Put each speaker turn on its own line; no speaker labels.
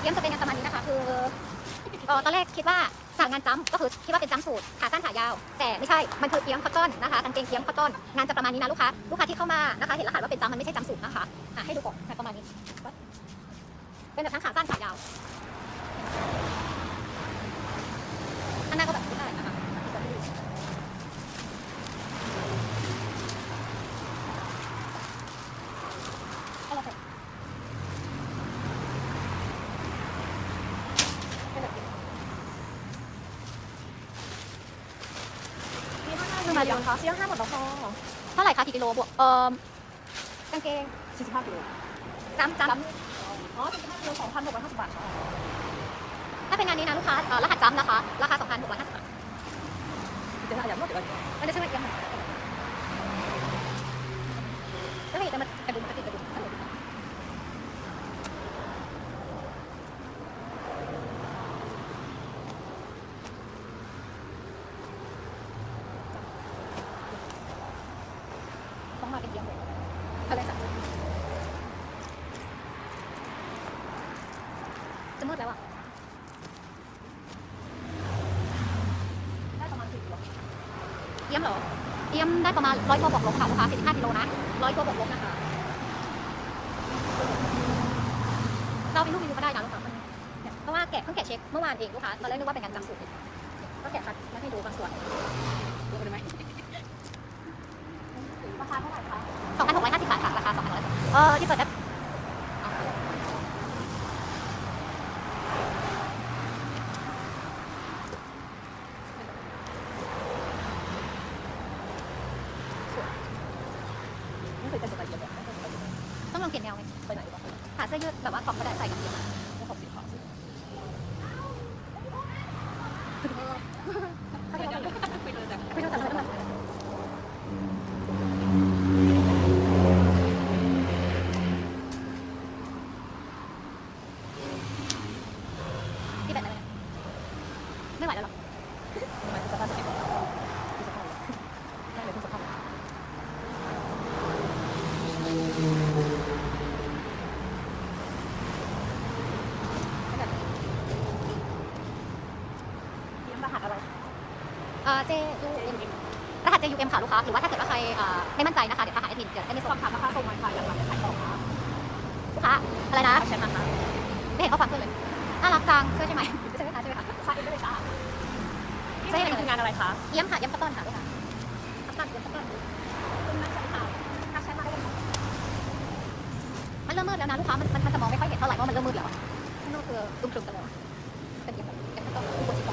เยี่ยมจะเป็นงานประมาณนี้นะคะ คือเอ่อตอนแรกคิดว่าสั่งงานจ้ำก็คือคิดว่าเป็นจ้ำสูตรขาสั้นขายาว แต่ไม่ใช่มันคือเกี๊ยมคอตตอนนะคะกางเกงเกี๊ยมคอตตอนงานจะประมาณนี้นะลูกค้าลูกค้าที่เข้ามานะคะ เห็นรหัสว่าเป็นจ้ำมันไม่ใช่จ้ำสูตรนะคะให้ดูก่อนงานประมาณนี้ เป็นแบบทั้งขาสั้นขายาว อันหน้าก็แบบนี้ได้นะคะเอาละค่ะเป็นแบบนี้
มีห้าห้ามาเดียวคะเสียห้าหมดแล้วค่ะ
เท่าไหร่คะกี่กิโลบวกเอ่อกางเกง
สี่สิบห้ากิโล
จ้ำจ้
อ๋อสี่สิบห้ากิโลสองพันหกร้อยห้าสิบบาทค่ะำ
ถ้าเป็นงานนี้นะลูกค้าเอ่อรหัสจ้ำนะคะ ราคา2,650บาท
เดี๋ยวนะอย่าพูดเดี๋ยวก่อน
มันจะใช่ไหมเอียงไหมก็เห็นแต่มันกระดุมกระติกกระดุมกระดุม ต้องมาเป็นเยี่ยมเลย อะไรสักจะมืดแล้วอะ
ได้ประมาณสี่กิโล
เยี่ยมเหรอ เยี่ยมได้ประมาณร้อยตัวบวกลบค่ะลูกค้า45กิโลนะร้อยตัวบวกลบนะคะเราเป็นลูกรีวิวก็ได้นะลูกค้าเนี่ยเพราะว่าแกะเพิ่งแกะเช็คเมื่อวานเองลูกค้าตอนแรกนึกว่าเป็นการจำสูตรก็แกะคัดมาให้ดูบางส่วน
เยอะไปไหม
ราคาเท่าไหร่คะ2,650บาทค่ะราคา2,650เออที่เปิดได้
ไม่เคยเป็นตัวไปเยอแบบไม่เคยเป็นตัวไปเยอะ
ต้องลองเปลี่ยนแนวไหม
ไปไหนบ้า
หาเสื้อยืดแบบว่าขอบก็ได้ใส่กันเดียว
ไม่ขอบสีขาวสิ
เขาเรียกว่า
คุยเลยจ้ะ
คุยโทรศัพท์แล้วก็ที่แบบไหน ไม่ไหวแล้วหรอ
หมายถึงสภาพจิตคือสภาพได้เลยคือสภาพเตรียมรหัสอะไร
เอ่อ J U M M รหัส J U M ค่ะลูกค้า หรือว่าถ้าเกิดว่าใครเอ่อไม่มั่นใจนะคะ เดี๋ยวทักหาแอดมินเดี๋ยวแอดมิน
ส
ส่
องบถามราคาส่งวันค่ะอยากรับขายต่อค่ะ
ลูกค้า อะไรนะ
แชทนะคะ
ไม่เห็นข้อความขึ้นเลยน่ารักจังเสื้อใช่ไหมใช่ไหมคะใช่ไหมคะ
ค่ะเอ็นได้เลยจ้า
ใช่อันนี้
คืองานอะไรคะ
เยี่ยมค่ะ เยี่ยมกระต้อนค่ะค่ะกระต้นเยี่ยมกระต้อน
คุณนักใช้ค่ะนักใช้มาได้ยั
มันเริ่มมืดแล้วนะลูกค้า มันมันจะมองไม่ค่อยเห็นเท่าไหร่เพราะมันเริ่มมืดแล้วนู่นคือดุมครึมกันเลยเป็นเยี่ยมกัะต้อนอุบลจิต